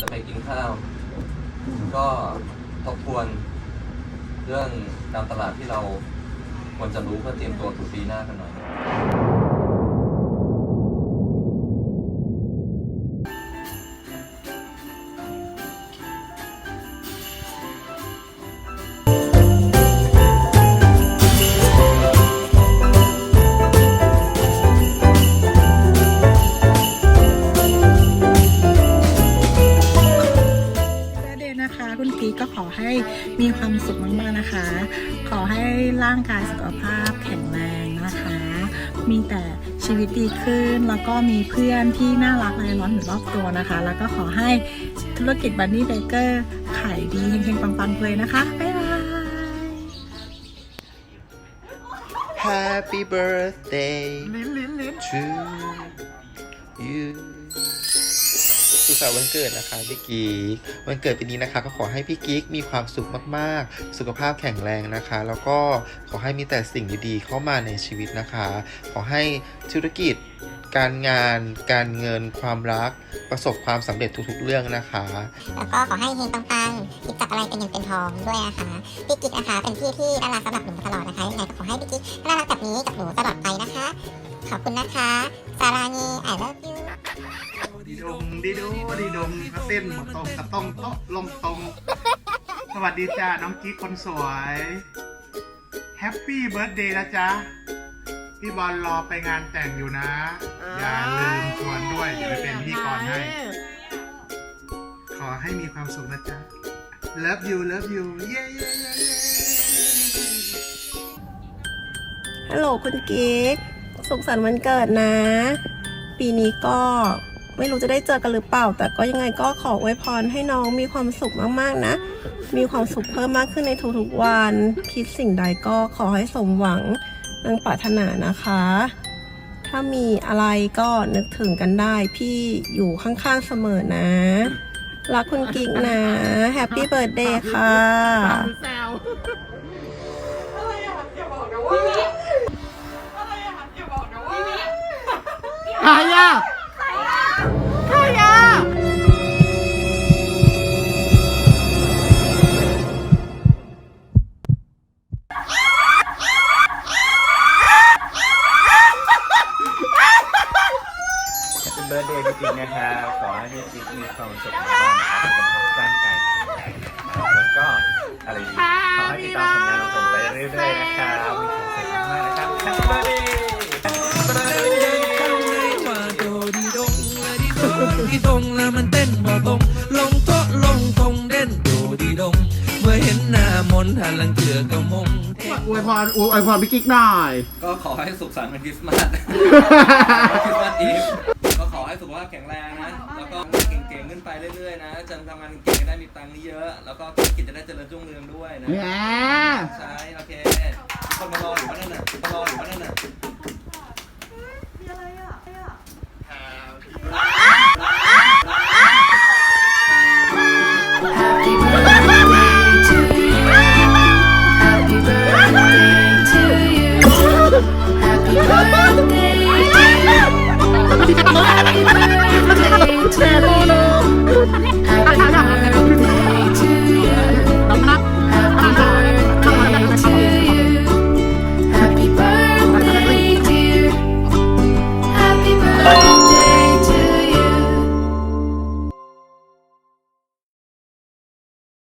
จะไปกินข้าว ก็ทบทวนเรื่องการตลาดที่เราควรจะรู้เพื่อเตรียมตัวสู่ปีหน้ากันหน่อย ให้มีความสุขมากๆนะคะ ขอให้ร่างกายสุขภาพแข็งแรงนะคะ มีแต่ชีวิตดีขึ้น แล้วก็มีเพื่อนที่น่ารักรายล้อมอยู่รอบตัวนะคะ แล้วก็ขอให้ธุรกิจบันนี่เบเกอร์ขายดีเฮงๆปังๆเลยนะคะ บ๊ายบาย Happy birthday ลิ้นลิ้นลิ้น to you สุขสันต์วันเกิดนะคะพี่กิ๊กวันเกิดปีนี้นะคะ ก็ขอให้พี่กิ๊กมีความสุขมากๆ สุขภาพแข็งแรงนะคะ แล้วก็ขอให้มีแต่สิ่งดีๆเข้ามาในชีวิตนะคะ ขอให้ธุรกิจการงานการเงินความรักประสบความสำเร็จทุกๆเรื่องนะคะ แล้วก็ขอให้เฮงปังๆคิดจับอะไรเป็นเงินเป็นทองด้วยนะคะพี่กิ๊กนะคะเป็นพี่ที่น่ารักสำหรับหนูตลอดนะคะยังไงก็ขอให้พี่กิ๊กน่ารักแบบนี้กับหนูตลอดไปนะคะ ขอบคุณนะคะซารานี I love you ดีดง ดีดูดีดงกระเต้นหมดตรงกระต้องโต๊ะลงตรง สวัสดีจ้าน้องกิ๊กคนสวยแฮปปี้เบิร์ดเดย์นะจ๊ะ พี่บอลรอไปงานแต่งอยู่นะ อย่าลืมชวนด้วยเดี๋ยวไปเป็นพิธีกรให้ ขอให้มีความสุขนะจ๊ะ love you love you เย้เย้เย้เย้ฮัลโหลคุณกิ๊กสุขสันต์วันเกิดนะ ปีนี้ก็ ไม่รู้จะได้เจอกันหรือเปล่า แต่ก็ยังไงก็ขออวยพรให้น้องมีความสุขมากๆนะ มีความสุขเพิ่มมากขึ้นในทุกๆวัน คิดสิ่งใดก็ขอให้สมหวังนังปรารถนานะคะ ถ้ามีอะไรก็นึกถึงกันได้ พี่อยู่ข้างๆเสมอนะรักคุณกิ๊กนะแฮปปี้เบิร์ดเดย์ค่ะใครอะใค นะครับ ขอให้พี่กิ๊กมีความสุขมากๆนะครับร่างกายแข็งแรงนะครับแล้วก็อะไรดีขอให้ติดตามผลงานของผมไปเรื่อยๆนะครับมีความสุขมากๆนะครับ Happy birthday ว่าโดดีดงละดีดงดีดงแล้วมันเต้นบ่ตรงลงโต๊ะลงทงเด่นโดดีดง เมื่อเห็นหน้ามนต์หันหลังเจือก็มง อวยพรอวยพรพี่กิ๊กหน่อย ก็ขอให้สุขสันต์วันคริสต์มาส คริสต์มาสอีฟก็ขอ ให้สุขภาพแข็งแรงนะ แล้วก็เก่งๆขึ้นไปเรื่อยๆนะจะทำงานเก่งๆได้มีตังค์เยอะแล้วก็ธุรกิจจะได้เจริญรุ่งเรืองด้วยนะใช่โอเคคนมารออยู่บ้านั่นน่ะมคนารออยู่บ้านั่นน่ะมีอะไรอะอะไรอะ birthday I've been